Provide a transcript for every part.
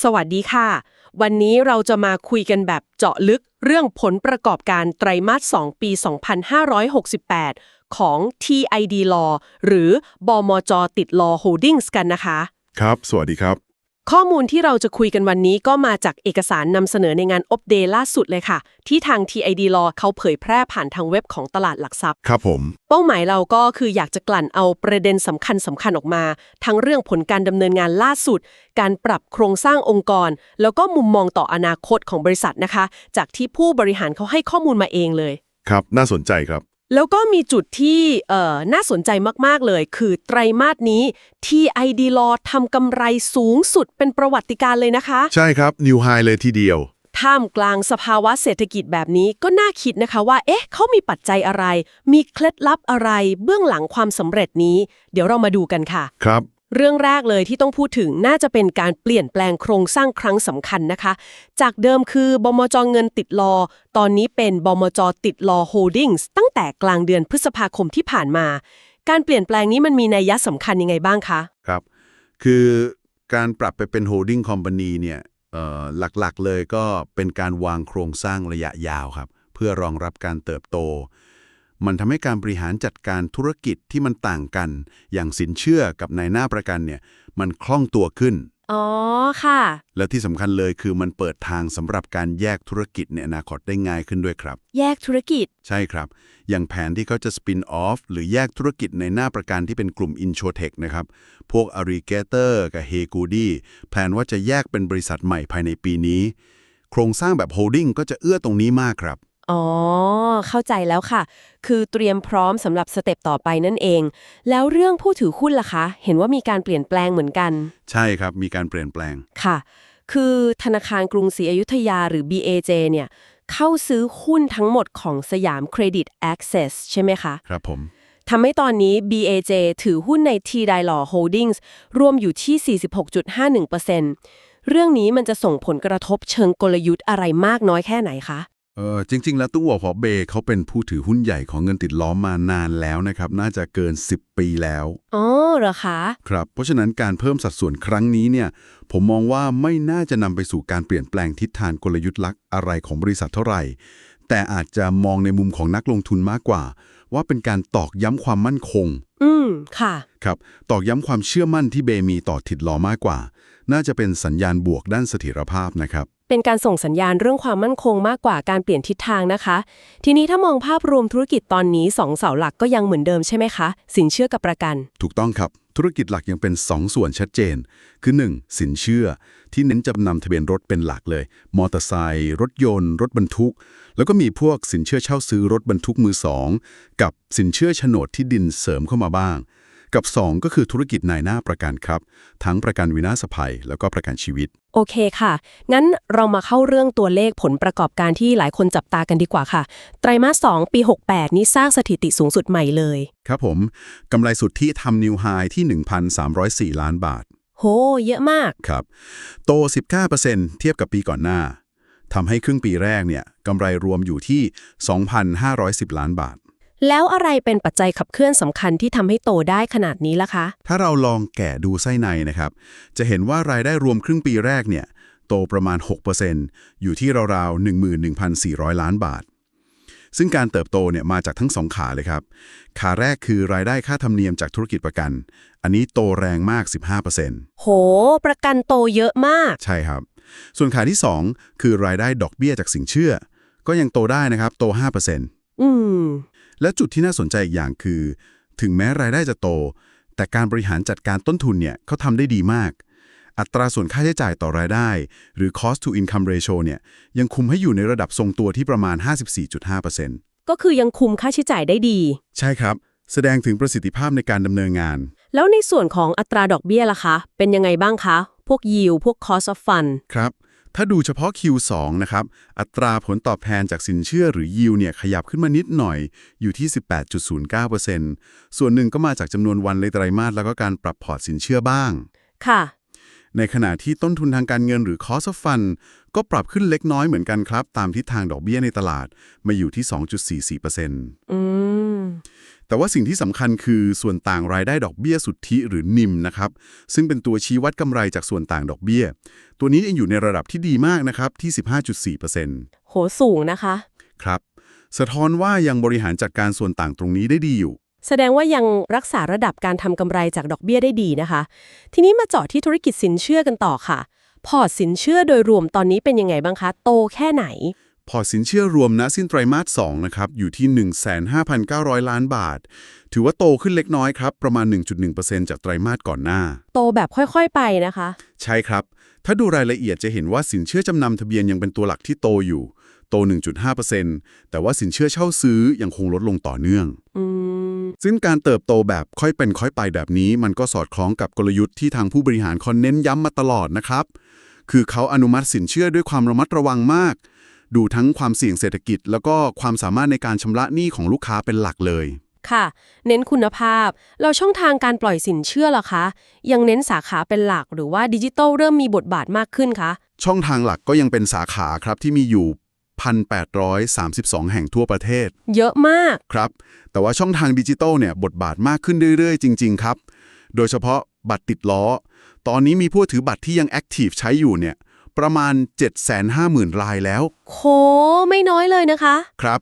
สวัสดีค่ะ วันนี้เราจะมาคุยกันแบบเจาะลึกเรื่องผลประกอบการไตรมาส 2 ปี 2568 ของ TID Law หรือบมจติด Law Holdings กันนะคะ ครับ สวัสดีครับ ข้อมูลที่เราจะคุยกันวันนี้ก็มาจากเอกสารนำเสนอในงานอ p เดล่าสุดเลยค่ะ ที่ทาง TID Law เขาเผยแพร่ผ่านทางเว็บของตลาดหลักทรัพย์ ครับผม เป้าหมายเราก็คืออยากจะกลั่นเอาประเด็นสำคัญสำคัญออกมา ทั้งเรื่องผลการดำเนินงานล่าสุด การปรับโครงสร้างองค์กร แล้วก็มุมมองต่ออนาคตของบริษัทนะคะ จากที่ผู้บริหารเขาให้ข้อมูลมาเองเลย ครับ น่าสนใจครับ แล้วก็มีจุดที่เอ่อน่าสนใจมาก ๆ เลย คือไตรมาสนี้ TID Law ทำกำไรสูงสุดเป็นประวัติการเลยนะคะ ใช่ครับนิวไฮเลยทีเดียว ท่ามกลางสภาวะเศรษฐกิจแบบนี้ก็น่าคิดนะคะว่า เอ๊ะเขามีปัจจัยอะไร มีเคล็ดลับอะไร เบื้องหลังความสำเร็จนี้ เดี๋ยวเรามาดูกันค่ะ ครับ เรื่องแรกเลยที่ต้องพูดถึงน่าจะเป็นการเปลี่ยนแปลงโครงสร้างครั้งสำคัญนะคะ จากเดิมคือบมจเงินติดลอ ตอนนี้เป็นบมจติดลอโฮลดิ้งส์ตั้งแต่กลางเดือนพฤษภาคมที่ผ่านมา การเปลี่ยนแปลงนี้มันมีนัยยะสำคัญยังไงบ้างคะ ครับ คือการปรับไปเป็น holding company เนี่ยหลักๆเลยก็เป็นการวางโครงสร้างระยะยาวครับ เพื่อรองรับการเติบโต มันทำให้การบริหารจัดการธุรกิจที่มันต่างกัน อย่างสินเชื่อกับนายหน้าประกันเนี่ย มันคล่องตัวขึ้น อ๋อ ค่ะ และที่สำคัญเลยคือมันเปิดทางสำหรับการแยกธุรกิจในอนาคตได้ง่ายขึ้นด้วยครับ แยกธุรกิจ ใช่ครับ อย่างแผนที่เขาจะ spin off หรือแยกธุรกิจในหน้าประกันที่เป็นกลุ่ม Insurtech นะครับ พวก Arigator กับ Hey Goody แผนว่าจะแยกเป็นบริษัทใหม่ภายในปีนี้ โครงสร้างแบบ holding ก็จะเอื้อตรงนี้มากครับ อ๋อ เข้าใจแล้วค่ะ คือเตรียมพร้อมสำหรับสเต็ปต่อไปนั่นเอง แล้วเรื่องผู้ถือหุ้นล่ะคะ เห็นว่ามีการเปลี่ยนแปลงเหมือนกัน ใช่ครับมีการเปลี่ยนแปลงค่ะ คือธนาคารกรุงศรีอยุธยาหรือ BAJ เนี่ย เข้าซื้อหุ้นทั้งหมดของสยามเครดิต Access ใช่ไหมคะ ครับผมทำให้ตอนนี้ BAJ ถือหุ้นใน T d i l a w Holdings รวมอยู่ที่ 46.51%เรื่องนี้มันจะส่งผลกระทบเชิงกลยุทธ์อะไรมากน้อยแค่ไหนคะ เออจริง ๆ แล้วตู้วอพอเบเขาเป็นผู้ถือหุ้นใหญ่ของเงินติดล้อมมานานแล้วนะครับ น่าจะเกิน 10 ปีแล้วอ๋อเหรอคะครับ เพราะฉะนั้นการเพิ่มสัดส่วนครั้งนี้เนี่ย ผมมองว่าไม่น่าจะนำไปสู่การเปลี่ยนแปลงทิศทางกลยุทธ์ลักษณ์อะไรของบริษัทเท่าไหร่ แต่อาจจะมองในมุมของนักลงทุนมากกว่า ว่าเป็นการตอกย้ำความมั่นคง อืมค่ะครับตอกย้ำความเชื่อมั่นที่เบมีต่อทิดล้อมากกว่า น่าจะเป็นสัญญาณบวกด้านเสถียรภาพนะครับ เป็นการส่งสัญญาณเรื่องความมั่นคงมากกว่าการเปลี่ยนทิศทางนะคะ ทีนี้ถ้ามองภาพรวมธุรกิจตอนนี้สองเสาหลักก็ยังเหมือนเดิมใช่ไหมคะ สินเชื่อกับประกัน ถูกต้องครับ ธุรกิจหลักยังเป็น2ส่วนชัดเจน คือ 1. สินเชื่อ ที่เน้นจำนำทะเบียนรถเป็นหลักเลย มอเตอร์ไซค์รถยนต์ รถบรรทุก แล้วก็มีพวกสินเชื่อเช่าซื้อรถบรรทุกมือสองกับสินเชื่อโฉนดที่ดินเสริมเข้ามาบ้าง กับ 2 ก็คือธุรกิจนายหน้าประกันครับ ทั้งประกันวินาศภัย แล้วก็ประกันชีวิต โอเคค่ะ งั้นเรามาเข้าเรื่องตัวเลขผลประกอบการที่หลายคนจับตากันดีกว่าค่ะ ไตรมาส 2 ปี 68 นี้สร้างสถิติสูงสุดใหม่เลย ครับผมกำไรสุทธิทำนิวไฮที่ 1,304 ล้านบาท โห เยอะมาก ครับ โต 19%เทียบกับปีก่อนหน้าทำให้ครึ่งปีแรกเนี่ยกำไรรวมอยู่ที่ 2,510 ล้านบาท แล้วอะไรเป็นปัจจัยขับเคลื่อนสำคัญที่ทำให้โตได้ขนาดนี้ล่ะคะ ถ้าเราลองแกะดูไส้ในนะครับ จะเห็นว่ารายได้รวมครึ่งปีแรกเนี่ย โตประมาณ 6%อยู่ที่ราวๆ11,400 ล้านบาท ซึ่งการเติบโตเนี่ยมาจากทั้งสองขาเลยครับ ขาแรกคือรายได้ค่าธรรมเนียมจากธุรกิจประกัน อันนี้โตแรงมาก 15%โห ประกันโตเยอะมาก ใช่ครับ ส่วนขาที่ 2 คือรายได้ดอกเบี้ยจากสินเชื่อ ก็ยังโตได้นะครับ โต 5%อืม และจุดที่น่าสนใจอีกอย่างคือ ถึงแม้รายได้จะโต แต่การบริหารจัดการต้นทุนเนี่ยเขาทำได้ดีมาก อัตราส่วนค่าใช้จ่ายต่อรายได้ หรือ cost to income ratio เนี่ยยังคุมให้อยู่ในระดับทรงตัวที่ประมาณ 54.5%ก็คือยังคุมค่าใช้จ่ายได้ดี ใช่ครับ แสดงถึงประสิทธิภาพในการดำเนินงาน แล้วในส่วนของอัตราดอกเบี้ยล่ะคะ เป็นยังไงบ้างคะ พวกยิวพวก cost of fund ครับ ถ้าดูเฉพาะ Q2 นะครับ อัตราผลตอบแทนจากสินเชื่อหรือยิวเนี่ยขยับขึ้นมานิดหน่อยอยู่ที่ 18.09%ส่วนหนึ่งก็มาจากจำนวนวันในไตรมาสแล้วก็การปรับพอร์ตสินเชื่อบ้าง ค่ะ ในขณะที่ต้นทุนทางการเงินหรือ cost of fund ก็ปรับขึ้นเล็กน้อยเหมือนกันครับ ตามทิศทางดอกเบี้ยในตลาดมาอยู่ที่ 2.44%อืม แต่ว่าสิ่งที่สำคัญคือส่วนต่างรายได้ดอกเบี้ยสุทธิหรือนิมนะครับ ซึ่งเป็นตัวชี้วัดกำไรจากส่วนต่างดอกเบี้ย ตัวนี้ยังอยู่ในระดับที่ดีมากนะครับที่ 15.4%โหสูงนะคะ ครับ สะท้อนว่ายังบริหารจัดการส่วนต่างตรงนี้ได้ดีอยู่ แสดงว่ายังรักษาระดับการทำกำไรจากดอกเบี้ยได้ดีนะคะ ทีนี้มาเจาะที่ธุรกิจสินเชื่อกันต่อค่ะ พอร์ตสินเชื่อโดยรวมตอนนี้เป็นยังไงบ้างคะ โตแค่ไหน พอร์ตสินเชื่อรวมณสิ้นไตรมาส2นะครับอยู่ที่ 15,900 ล้านบาท ถือว่าโตขึ้นเล็กน้อยครับ ประมาณ 1.1%จากไตรมาสก่อนหน้า โตแบบค่อยๆไปนะคะ ใช่ครับ ถ้าดูรายละเอียดจะเห็นว่าสินเชื่อจำนำทะเบียนยังเป็นตัวหลักที่โตอยู่ โต 1.5%แต่ว่าสินเชื่อเช่าซื้อยังคงลดลงต่อเนื่องอืมซึ่งการเติบโตแบบค่อยเป็นค่อยไปแบบนี้ มันก็สอดคล้องกับกลยุทธ์ที่ทางผู้บริหารคอนเน้นย้ำมาตลอดนะครับคือเขาอนุมัติสินเชื่อด้วยความระมัดระวังมาก ดูทั้งความเสี่ยงเศรษฐกิจ แล้วก็ความสามารถในการชำระหนี้ของลูกค้าเป็นหลักเลย ค่ะ เน้นคุณภาพ เราช่องทางการปล่อยสินเชื่อล่ะคะ ยังเน้นสาขาเป็นหลักหรือว่าดิจิทัลเริ่มมีบทบาทมากขึ้นคะ ช่องทางหลักก็ยังเป็นสาขาครับที่มีอยู่ 1,832 แห่งทั่วประเทศ เยอะมาก ครับ แต่ว่าช่องทางดิจิตอลเนี่ยบทบาทมากขึ้นเรื่อยๆ จริง ๆ ครับ โดยเฉพาะบัตรติดล้อ ตอนนี้มีผู้ถือบัตรที่ยังแอคทีฟใช้อยู่เนี่ย ประมาณ 750,000 รายแล้ว โห ไม่น้อยเลยนะคะ ครับ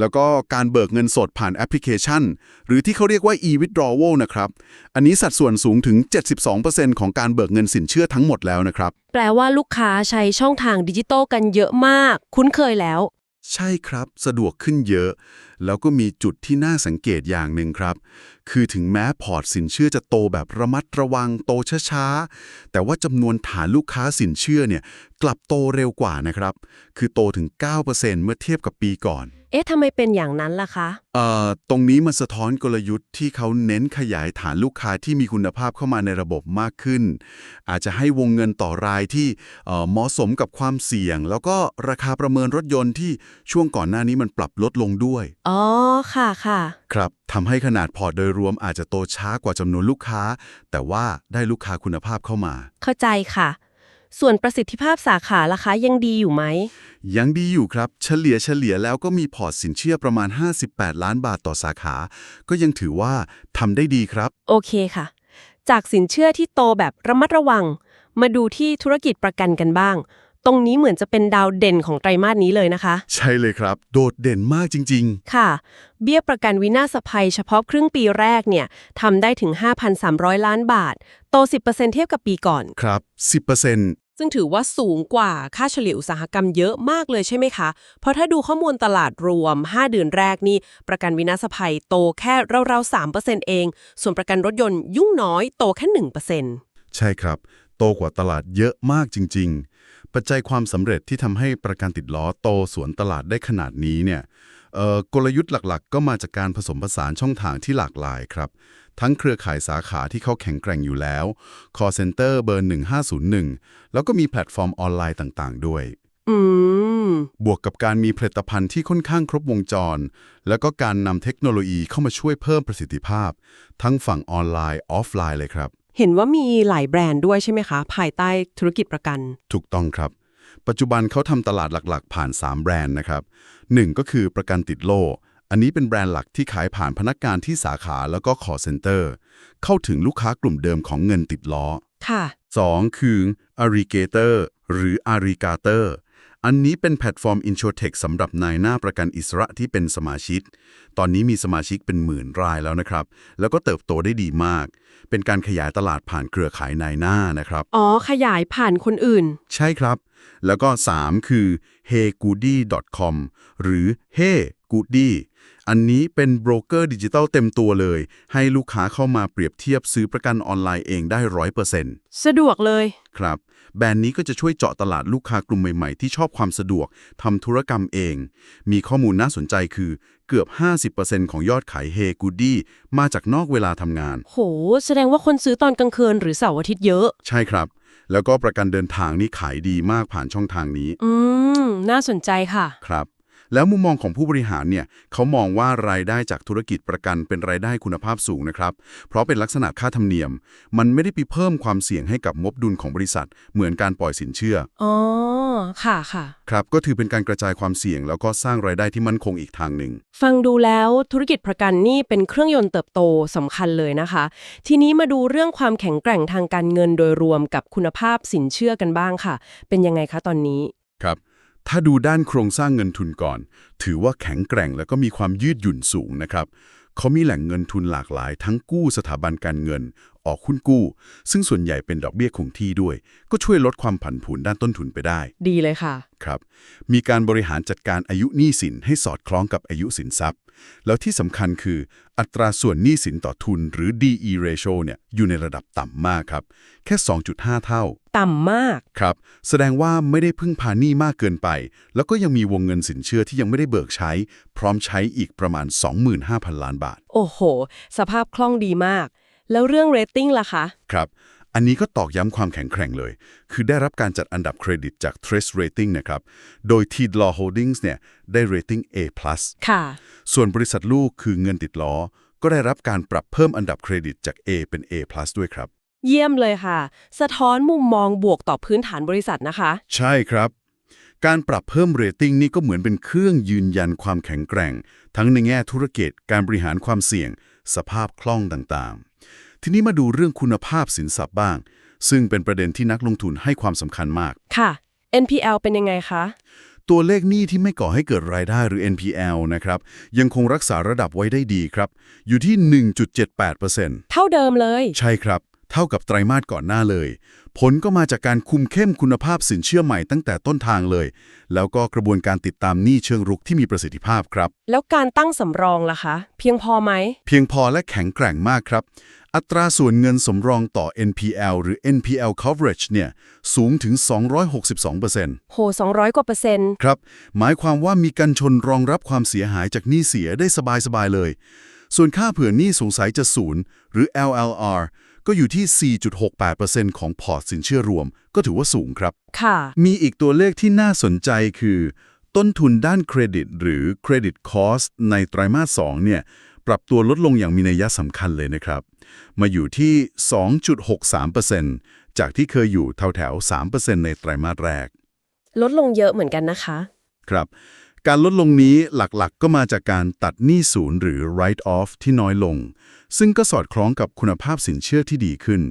แล้วก็การเบิกเงินสดผ่านแอปพลิเคชัน หรือที่เขาเรียกว่า e-withdrawal นะครับ อันนี้สัดส่วนสูงถึง 72%ของการเบิกเงินสินเชื่อทั้งหมดแล้วนะครับ แปลว่าลูกค้าใช้ช่องทางดิจิทัลกันเยอะมาก คุ้นเคยแล้ว ใช่ครับ สะดวกขึ้นเยอะ แล้วก็มีจุดที่น่าสังเกตอย่างหนึ่งครับ คือถึงแม้พอร์ตสินเชื่อจะโตแบบระมัดระวังโตช้าๆ แต่ว่าจำนวนฐานลูกค้าสินเชื่อเนี่ยกลับโตเร็วกว่านะครับ คือโตถึง 9%เมื่อเทียบกับปีก่อน เอ๊ะทำไมเป็นอย่างนั้นล่ะคะเอ่อตรงนี้มันสะท้อนกลยุทธ์ที่เขาเน้นขยายฐานลูกค้าที่มีคุณภาพเข้ามาในระบบมากขึ้น อาจจะให้วงเงินต่อรายที่เอ่อเหมาะสมกับความเสี่ยง แล้วก็ราคาประเมินรถยนต์ที่ช่วงก่อนหน้านี้มันปรับลดลงด้วย อ๋อค่ะค่ะ ครับทำให้ขนาดพอร์ตโดยรวมอาจจะโตช้ากว่าจำนวนลูกค้า แต่ว่าได้ลูกค้าคุณภาพเข้ามา เข้าใจค่ะ ส่วนประสิทธิภาพสาขาล่ะคะยังดีอยู่ไหม ยังดีอยู่ครับ เฉลี่ยเฉลี่ยแล้วก็มีพอร์ตสินเชื่อประมาณ 58 ล้านบาทต่อสาขา ก็ยังถือว่าทำได้ดีครับ โอเคค่ะ จากสินเชื่อที่โตแบบระมัดระวัง มาดูที่ธุรกิจประกันกันบ้าง ตรงนี้เหมือนจะเป็นดาวเด่นของไตรมาสนี้เลยนะคะ ใช่เลยครับ โดดเด่นมากจริง ค่ะ เบี้ยประกันวินาศภัยเฉพาะครึ่งปีแรกเนี่ยทำได้ถึง 5,300 ล้านบาท โต 10%เทียบกับปีก่อน ๆ ครับ 10% ซึ่งถือว่าสูงกว่าค่าเฉลี่ยอุตสาหกรรมเยอะมากเลยใช่ไหมคะ เพราะถ้าดูข้อมูลตลาดรวม 5 เดือนแรกนี่ ประกันวินาศภัยโตแค่ราวๆ3%เอง ส่วนประกันรถยนต์ยุ่งน้อยโตแค่1%ใช่ครับ โตกว่าตลาดเยอะมากจริง ๆ ปัจจัยความสำเร็จที่ทำให้ประกันติดล้อโตสวนตลาดได้ขนาดนี้เนี่ย กลยุทธ์หลักๆ ก็มาจากการผสมผสานช่องทางที่หลากหลายครับ ทั้งเครือข่ายสาขาที่เขาแข็งแกร่งอยู่แล้ว call center เบอร์ 1501 แล้วก็มีแพลตฟอร์มออนไลน์ต่างๆ ด้วยอืมบวกกับการมีผลิตภัณฑ์ที่ค่อนข้างครบวงจร แล้วก็การนำเทคโนโลยีเข้ามาช่วยเพิ่มประสิทธิภาพ ทั้งฝั่งออนไลน์ออฟไลน์เลยครับ เห็นว่ามีหลายแบรนด์ด้วยใช่ไหมคะ ภายใต้ธุรกิจประกัน ถูกต้องครับ ปัจจุบันเขาทำตลาดหลักๆ ผ่าน 3 แบรนด์นะครับหนึ่งก็คือประกันติดโล่ อันนี้เป็นแบรนด์หลักที่ขายผ่านพนักงานที่สาขาแล้วก็ call center เข้าถึงลูกค้ากลุ่มเดิมของเงินติดล้อ ค่ะ 2 คือ Arigator หรือ Arigator อันนี้เป็นแพลตฟอร์ม InsurTech สำหรับนายหน้าประกันอิสระที่เป็นสมาชิก ตอนนี้มีสมาชิกเป็นหมื่นรายแล้วนะครับ แล้วก็เติบโตได้ดีมาก เป็นการขยายตลาดผ่านเครือข่ายนายหน้านะครับ อ๋อ ขยายผ่านคนอื่น ใช่ครับ แล้วก็ 3 คือ heygoody.com หรือ hey goody อันนี้เป็นโบรกเกอร์ดิจิทัลเต็มตัวเลย ให้ลูกค้าเข้ามาเปรียบเทียบซื้อประกันออนไลน์เองได้ร้อยเปอร์เซ็นต์สะดวกเลย ครับ แบรนด์นี้ก็จะช่วยเจาะตลาดลูกค้ากลุ่มใหม่ ๆ ที่ชอบความสะดวกทำธุรกรรมเอง มีข้อมูลน่าสนใจคือเกือบ 50%ของยอดขาย Hey Goody มาจากนอกเวลาทำงาน โห แสดงว่าคนซื้อตอนกลางคืนหรือเสาร์อาทิตย์เยอะ ใช่ครับ แล้วก็ประกันเดินทางนี่ขายดีมากผ่านช่องทางนี้ อืม น่าสนใจค่ะ ครับ แล้วมุมมองของผู้บริหารเนี่ยเขามองว่ารายได้จากธุรกิจประกันเป็นรายได้คุณภาพสูงนะครับ เพราะเป็นลักษณะค่าธรรมเนียม มันไม่ได้ไปเพิ่มความเสี่ยงให้กับงบดุลของบริษัท เหมือนการปล่อยสินเชื่ออ๋อค่ะค่ะ ครับก็ถือเป็นการกระจายความเสี่ยง แล้วก็สร้างรายได้ที่มั่นคงอีกทางหนึ่ง ฟังดูแล้วธุรกิจประกันนี่เป็นเครื่องยนต์เติบโตสำคัญเลยนะคะ ทีนี้มาดูเรื่องความแข็งแกร่งทางการเงินโดยรวมกับคุณภาพสินเชื่อกันบ้างค่ะ เป็นยังไงคะตอนนี้ครับ ถ้าดูด้านโครงสร้างเงินทุนก่อน ถือว่าแข็งแกร่งแล้วก็มีความยืดหยุ่นสูงนะครับ เขามีแหล่งเงินทุนหลากหลาย ทั้งกู้สถาบันการเงิน ออกหุ้นกู้ ซึ่งส่วนใหญ่เป็นดอกเบี้ยคงที่ด้วย ก็ช่วยลดความผันผวนด้านต้นทุนไปได้ ดีเลยค่ะ ครับ มีการบริหารจัดการอายุหนี้สินให้สอดคล้องกับอายุสินทรัพย์ แล้วที่สำคัญคืออัตราส่วนหนี้สินต่อทุนหรือ DE ratio เนี่ยอยู่ในระดับต่ำมากครับ แค่ 2.5 เท่า ต่ำมาก ครับ แสดงว่าไม่ได้พึ่งพาหนี้มากเกินไป แล้วก็ยังมีวงเงินสินเชื่อที่ยังไม่ได้เบิกใช้ พร้อมใช้อีกประมาณ 25,000 ล้านบาท โอ้โห สภาพคล่องดีมาก แล้วเรื่องเรตติ้งล่ะคะ ครับ อันนี้ก็ตอกย้ำความแข็งแกร่งเลย คือได้รับการจัดอันดับเครดิตจาก Trace Rating นะครับ โดย t d Law Holdings เนี่ยได้ rating A+ ค่ะ ส่วนบริษัทลูกคือเงินติดล้อ ก็ได้รับการปรับเพิ่มอันดับเครดิตจาก A เป็น A+ ด้วยครับ เยี่ยมเลยค่ะ สะท้อนมุมมองบวกต่อพื้นฐานบริษัทนะคะ ใช่ครับ การปรับเพิ่มเรตติ้งนี่ก็เหมือนเป็นเครื่องยืนยันความแข็งแกร่ง ทั้งในแง่ธุรกิจการบริหารความเสี่ยง สภาพคล่องต่างๆ ทีนี้มาดูเรื่องคุณภาพสินทรัพย์บ้าง ซึ่งเป็นประเด็นที่นักลงทุนให้ความสำคัญมาก ค่ะ NPL เป็นยังไงคะ ตัวเลขหนี้ที่ไม่ก่อให้เกิดรายได้หรือ NPL นะครับ ยังคงรักษาระดับไว้ได้ดีครับ อยู่ที่ 1.78%เท่าเดิมเลย ใช่ครับ เท่ากับไตรมาสก่อนหน้าเลย ผลก็มาจากการคุมเข้มคุณภาพสินเชื่อใหม่ตั้งแต่ต้นทางเลย แล้วก็กระบวนการติดตามหนี้เชิงรุกที่มีประสิทธิภาพครับ แล้วการตั้งสำรองล่ะคะ เพียงพอไหม เพียงพอและแข็งแกร่งมากครับ อัตราส่วนเงินสำรองต่อ NPL หรือ NPL coverage เนี่ยสูงถึง 262%โห 200 กว่าเปอร์เซ็นต์ครับ หมายความว่ามีกันชนรองรับความเสียหายจากหนี้เสียได้สบายๆเลย ส่วนค่าเผื่อหนี้สงสัยจะศูนย์หรือ LLR ก็อยู่ที่ 4.68%ของพอร์ตสินเชื่อรวม ก็ถือว่าสูงครับ ค่ะ มีอีกตัวเลขที่น่าสนใจคือ ต้นทุนด้านเครดิต หรือ Credit Cost ในไตรมาส2เนี่ย ปรับตัวลดลงอย่างมีนัยสำคัญเลยนะครับ มาอยู่ที่ 2.63%จากที่เคยอยู่แถวๆ3%ในไตรมาสแรก ลดลงเยอะเหมือนกันนะคะ ครับ การลดลงนี้หลักๆ ก็มาจากการตัดหนี้ศูนย์หรือ write off ที่น้อยลง ซึ่งก็สอดคล้องกับคุณภาพสินเชื่อที่ดีขึ้น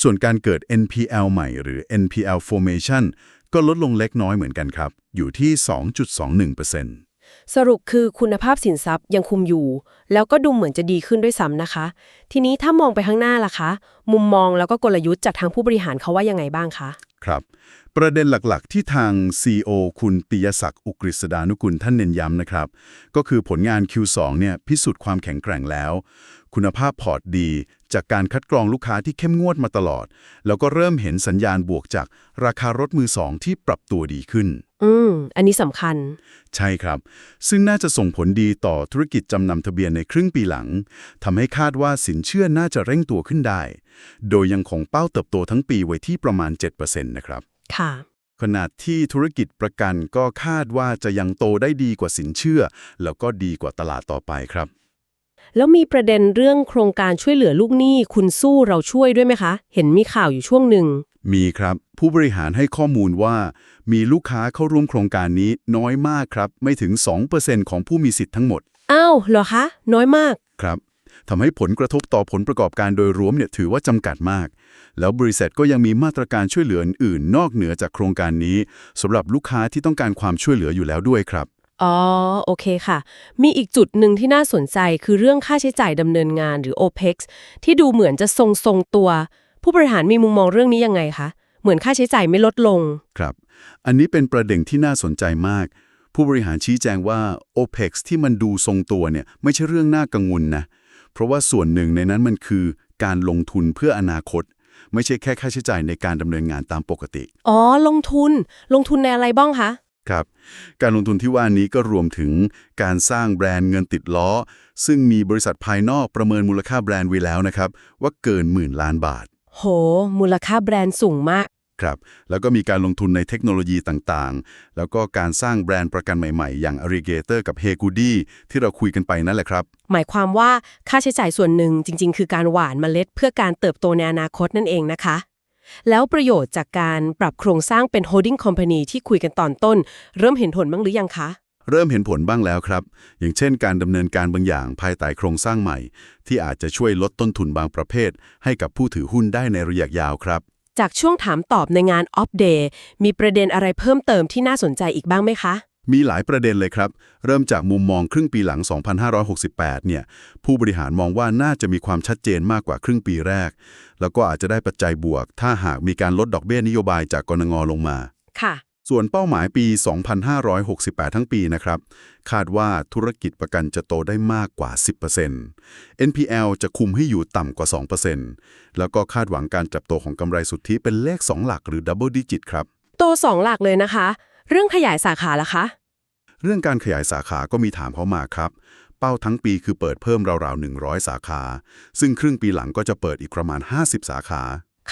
ส่วนการเกิด NPL ใหม่หรือ NPL formation ก็ลดลงเล็กน้อยเหมือนกันครับ อยู่ที่ 2.21%สรุปคือคุณภาพสินทรัพย์ยังคุมอยู่ แล้วก็ดูเหมือนจะดีขึ้นด้วยซ้ำนะคะ ทีนี้ถ้ามองไปข้างหน้าล่ะคะ มุมมองแล้วก็กลยุทธ์จากทางผู้บริหารเขาว่ายังไงบ้างคะ ครับ ประเด็นหลักๆ ที่ทาง CEO คุณปิยศักดิ์อุกฤษดานุกุลท่านเน้นย้ำนะครับ ก็คือผลงาน Q2 เนี่ยพิสูจน์ความแข็งแกร่งแล้ว คุณภาพพอร์ตดี จากการคัดกรองลูกค้าที่เข้มงวดมาตลอด แล้วก็เริ่มเห็นสัญญาณบวกจากราคารถมือสองที่ปรับตัวดีขึ้น อืม อันนี้สำคัญ ใช่ครับ ซึ่งน่าจะส่งผลดีต่อธุรกิจจำนำทะเบียนในครึ่งปีหลังทำให้คาดว่าสินเชื่อน่าจะเร่งตัวขึ้นได้ โดยยังคงเป้าเติบโตทั้งปีไว้ที่ประมาณ 7%นะครับ ค่ะขณะที่ธุรกิจประกันก็คาดว่าจะยังโตได้ดีกว่าสินเชื่อ แล้วก็ดีกว่าตลาดต่อไปครับ แล้วมีประเด็นเรื่องโครงการช่วยเหลือลูกหนี้คุณสู้เราช่วยด้วยไหมคะ เห็นมีข่าวอยู่ช่วงหนึ่ง มีครับ ผู้บริหารให้ข้อมูลว่า มีลูกค้าเข้าร่วมโครงการนี้น้อยมากครับ ไม่ถึง 2%ของผู้มีสิทธิ์ทั้งหมด อ้าวเหรอคะ น้อยมาก ครับทำให้ผลกระทบต่อผลประกอบการโดยรวมเนี่ยถือว่าจำกัดมาก แล้วบริษัทก็ยังมีมาตรการช่วยเหลืออื่นๆนอกเหนือจากโครงการนี้สำหรับลูกค้าที่ต้องการความช่วยเหลืออยู่แล้วด้วยครับ อ๋อ โอเคค่ะ มีอีกจุดหนึ่งที่น่าสนใจคือเรื่องค่าใช้จ่ายดำเนินงานหรือ OPEX ที่ดูเหมือนจะทรงทรงๆตัว ผู้บริหารมีมุมมองเรื่องนี้ยังไงคะ เหมือนค่าใช้จ่ายไม่ลดลง ครับ อันนี้เป็นประเด็นที่น่าสนใจมาก ผู้บริหารชี้แจงว่า OPEX ที่มันดูทรงตัวเนี่ยไม่ใช่เรื่องน่ากังวลนะ เพราะว่าส่วนหนึ่งในนั้นมันคือการลงทุนเพื่ออนาคต ไม่ใช่แค่ค่าใช้จ่ายในการดำเนินงานตามปกติ อ๋อ ลงทุน ลงทุนในอะไรบ้างคะ ครับ การลงทุนที่ว่านี้ก็รวมถึงการสร้างแบรนด์เงินติดล้อ ซึ่งมีบริษัทภายนอกประเมินมูลค่าแบรนด์ไว้แล้วนะครับ ว่าเกินหมื่นล้านบาท โห มูลค่าแบรนด์สูงมากคครับ แล้วก็มีการลงทุนในเทคโนโลยีต่างๆ แล้วก็การสร้างแบรนด์ประกันใหม่ๆ อย่าง Alligator กับ Hey Goody ที่เราคุยกันไปนั่นแหละครับ หมายความว่าค่าใช้จ่ายส่วนหนึ่งจริง ๆ คือการหว่านเมล็ดเพื่อการเติบโตในอนาคตนั่นเองนะคะ แล้วประโยชน์จากการปรับโครงสร้างเป็น holding company ที่คุยกันตอนต้น เริ่มเห็นผลบ้างหรือยังคะ เริ่มเห็นผลบ้างแล้วครับ อย่างเช่นการดำเนินการบางอย่างภายใต้โครงสร้างใหม่ ที่อาจจะช่วยลดต้นทุนบางประเภท ให้กับผู้ถือหุ้นได้ในระยะยาวครับ จากช่วงถามตอบในงาน Off Day มีประเด็นอะไรเพิ่มเติมที่น่าสนใจอีกบ้างไหมคะ มีหลายประเด็นเลยครับ เริ่มจากมุมมองครึ่งปีหลัง 2568 เนี่ย ผู้บริหารมองว่าน่าจะมีความชัดเจนมากกว่าครึ่งปีแรก แล้วก็อาจจะได้ปัจจัยบวก ถ้าหากมีการลดดอกเบี้ยนโยบายจากกรงลงมา ค่ะ ส่วนเป้าหมายปี 2568 ทั้งปีนะครับ คาดว่าธุรกิจประกันจะโตได้มากกว่า 10% NPL จะคุมให้อยู่ต่ำกว่า 2%แล้วก็คาดหวังการเติบโตของกำไรสุทธิเป็นเลข 2 หลักหรือ Double Digit ครับ โตสองหลักเลยนะคะ เรื่องขยายสาขาล่ะคะ เรื่องการขยายสาขาก็มีถามเข้ามาครับ เป้าทั้งปีคือเปิดเพิ่มราวๆ 100 สาขา ซึ่งครึ่งปีหลังก็จะเปิดอีกประมาณ 50 สาขา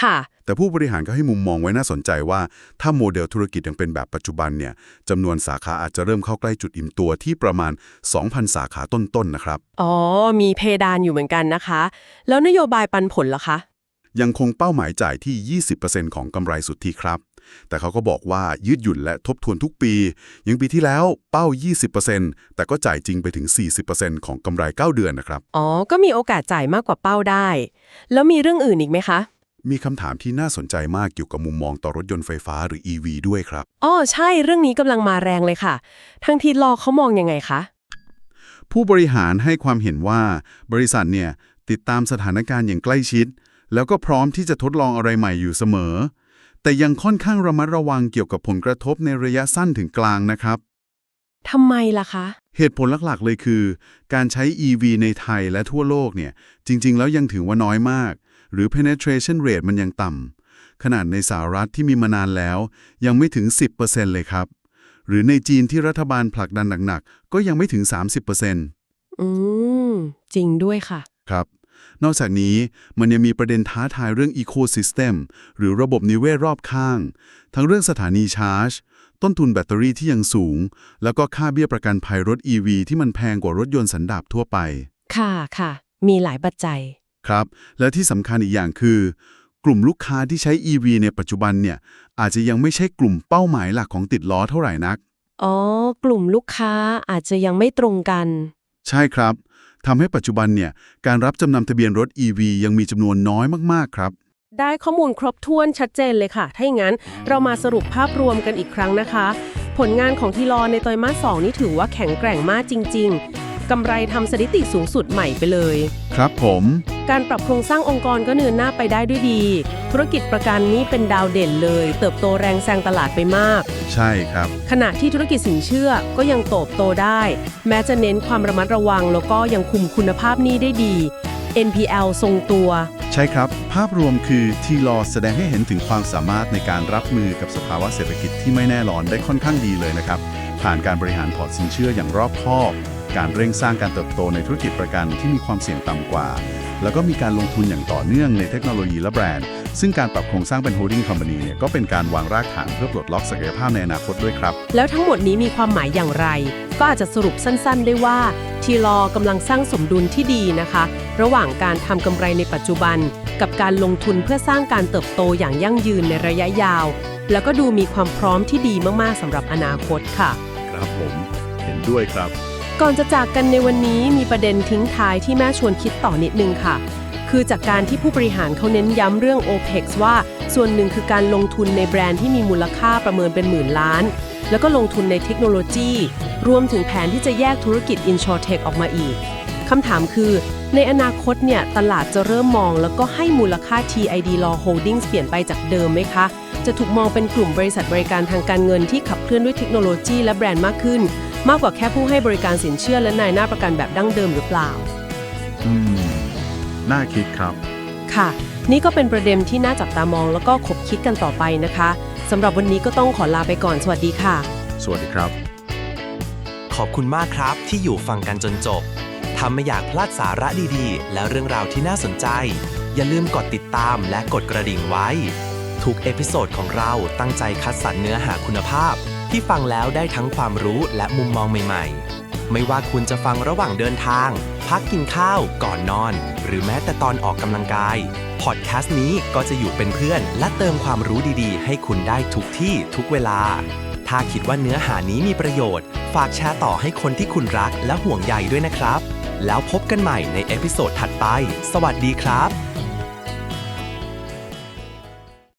ค่ะ แต่ผู้บริหารก็ให้มุมมองไว้น่าสนใจว่า ถ้าโมเดลธุรกิจยังเป็นแบบปัจจุบันเนี่ยจำนวนสาขาอาจจะเริ่มเข้าใกล้จุดอิ่มตัวที่ประมาณ 2,000 สาขาต้นๆนะครับ อ๋อ มีเพดานอยู่เหมือนกันนะคะ แล้วนโยบายปันผลล่ะคะ ยังคงเป้าหมายจ่ายที่ 20%ของกำไรสุทธิครับ แต่เขาก็บอกว่ายืดหยุ่นและทบทวนทุกปี ยังปีที่แล้วเป้า 20%แต่ก็จ่ายจริงไปถึง 40%ของกำไร 9 เดือนนะครับ อ๋อ ก็มีโอกาสจ่ายมากกว่าเป้าได้ แล้วมีเรื่องอื่นอีกไหมคะ มีคำถามที่น่าสนใจมากเกี่ยวกับมุมมองต่อรถยนต์ไฟฟ้าหรือ EV ด้วยครับ อ๋อ ใช่ เรื่องนี้กำลังมาแรงเลยค่ะ ทางทีรอเขามองยังไงคะ ผู้บริหารให้ความเห็นว่าบริษัทเนี่ยติดตามสถานการณ์อย่างใกล้ชิด แล้วก็พร้อมที่จะทดลองอะไรใหม่อยู่เสมอ แต่ยังค่อนข้างระมัดระวังเกี่ยวกับผลกระทบในระยะสั้นถึงกลางนะครับ ทำไมล่ะคะ เหตุผลหลักๆ เลยคือ การใช้ EV ในไทยและทั่วโลกเนี่ย จริง ๆ แล้วยังถือว่าน้อยมาก หรือ penetration rate มันยังต่ำขนาดในสหรัฐที่มีมานานแล้ว ยังไม่ถึง 10%เลยครับ หรือในจีนที่รัฐบาลผลักดันหนักๆก็ยังไม่ถึง 30%อืม จริงด้วยค่ะ ครับ นอกจากนี้มันยังมีประเด็นท้าทายเรื่อง Ecosystem หรือระบบนิเวศรอบข้าง ทั้งเรื่องสถานีชาร์จ ต้นทุนแบตเตอรี่ที่ยังสูง แล้วก็ค่าเบี้ยประกันภัยรถ EV ที่มันแพงกว่ารถยนต์สันดาปทั่วไป ค่ะค่ะ มีหลายปัจจัย ครับ และที่สำคัญอีกอย่างคือ กลุ่มลูกค้าที่ใช้ EV ในปัจจุบันเนี่ยอาจจะยังไม่ใช่กลุ่มเป้าหมายหลักของติดล้อเท่าไหร่นัก อ๋อ กลุ่มลูกค้าอาจจะยังไม่ตรงกัน ใช่ครับ ทำให้ปัจจุบันเนี่ยการรับจำนำทะเบียนรถ EV ยังมีจำนวนน้อยมาก ๆ ครับ ได้ข้อมูลครบถ้วนชัดเจนเลยค่ะ ถ้าอย่างนั้นเรามาสรุปภาพรวมกันอีกครั้งนะคะ ผลงานของทีรอในไตรมาส2นี่ถือว่าแข็งแกร่งมากจริง ๆ กำไรทำสถิติสูงสุดใหม่ไปเลย ครับผม การปรับโครงสร้างองค์กรก็เนินหน้าไปได้ด้วยดี ธุรกิจประกันนี่เป็นดาวเด่นเลย เติบโตแรงแซงตลาดไปมาก ใช่ครับ ขณะที่ธุรกิจสินเชื่อก็ยังโตบโตได้ แม้จะเน้นความระมัดระวัง แล้วก็ยังคุมคุณภาพหนี้ได้ดี NPL ทรงตัว ใช่ครับ ภาพรวมคือทีลอแสดงให้เห็นถึงความสามารถในการรับมือกับสภาวะเศรษฐกิจที่ไม่แน่นอนได้ค่อนข้างดีเลยนะครับ ผ่านการบริหารพอร์ตสินเชื่ออย่างรอบคอบ การเร่งสร้างการเติบโตในธุรกิจประกันที่มีความเสี่ยงต่ำกว่า แล้วก็มีการลงทุนอย่างต่อเนื่องในเทคโนโลยีและแบรนด์ ซึ่งการปรับโครงสร้างเป็น holding company เนี่ยก็เป็นการวางรากฐานเพื่อปลดล็อกศักยภาพในอนาคตด้วยครับ แล้วทั้งหมดนี้มีความหมายอย่างไร ก็อาจจะสรุปสั้นๆ ได้ว่าทีรอกำลังสร้างสมดุลที่ดีนะคะ ระหว่างการทำกำไรในปัจจุบัน กับการลงทุนเพื่อสร้างการเติบโตอย่างยั่งยืนในระยะยาว แล้วก็ดูมีความพร้อมที่ดีมากๆสำหรับอนาคตค่ะ ครับผม เห็นด้วยครับ ก่อนจะจากกันในวันนี้มีประเด็นทิ้งท้ายที่แม่ชวนคิดต่อนิดนึงค่ะ คือจากการที่ผู้บริหารเขาเน้นย้ำเรื่อง OPEX ว่าส่วนหนึ่งคือการลงทุนในแบรนด์ที่มีมูลค่าประเมินเป็นหมื่นล้าน แล้วก็ลงทุนในเทคโนโลยี รวมถึงแผนที่จะแยกธุรกิจ InsurTech ออกมาอีกคำถามคือ ในอนาคตเนี่ยตลาดจะเริ่มมองแล้วก็ให้มูลค่า TID Law Holdings เปลี่ยนไปจากเดิมไหมคะ จะถูกมองเป็นกลุ่มบริษัทบริการทางการเงินที่ขับเคลื่อนด้วยเทคโนโลยีและแบรนด์มากขึ้น มากกว่าแค่ผู้ให้บริการสินเชื่อและนายหน้าประกันแบบดั้งเดิมหรือเปล่า อืม น่าคิดครับ ค่ะ นี่ก็เป็นประเด็นที่น่าจับตามองแล้วก็คบคิดกันต่อไปนะคะสำหรับวันนี้ก็ต้องขอลาไปก่อนสวัสดีค่ะ สวัสดีครับ ขอบคุณมากครับที่อยู่ฟังกันจนจบ ถ้าไม่อยากพลาดสาระดีๆ และเรื่องราวที่น่าสนใจ อย่าลืมกดติดตามและกดกระดิ่งไว้ ทุกเอพิโซดของเราตั้งใจคัดสรรเนื้อหาคุณภาพ ที่ฟังแล้วได้ทั้งความรู้และมุมมองใหม่ ๆ ไม่ว่าคุณจะฟังระหว่างเดินทาง พักกินข้าว ก่อนนอน หรือแม้แต่ตอนออกกำลังกาย พอดแคสต์นี้ก็จะอยู่เป็นเพื่อน และเติมความรู้ดีๆ ให้คุณได้ทุกที่ทุกเวลา ถ้าคิดว่าเนื้อหานี้มีประโยชน์ ฝากแชร์ต่อให้คนที่คุณรักและห่วงใยด้วยนะครับ แล้วพบกันใหม่ในเอพิโซดถัดไป สวัสดีครับ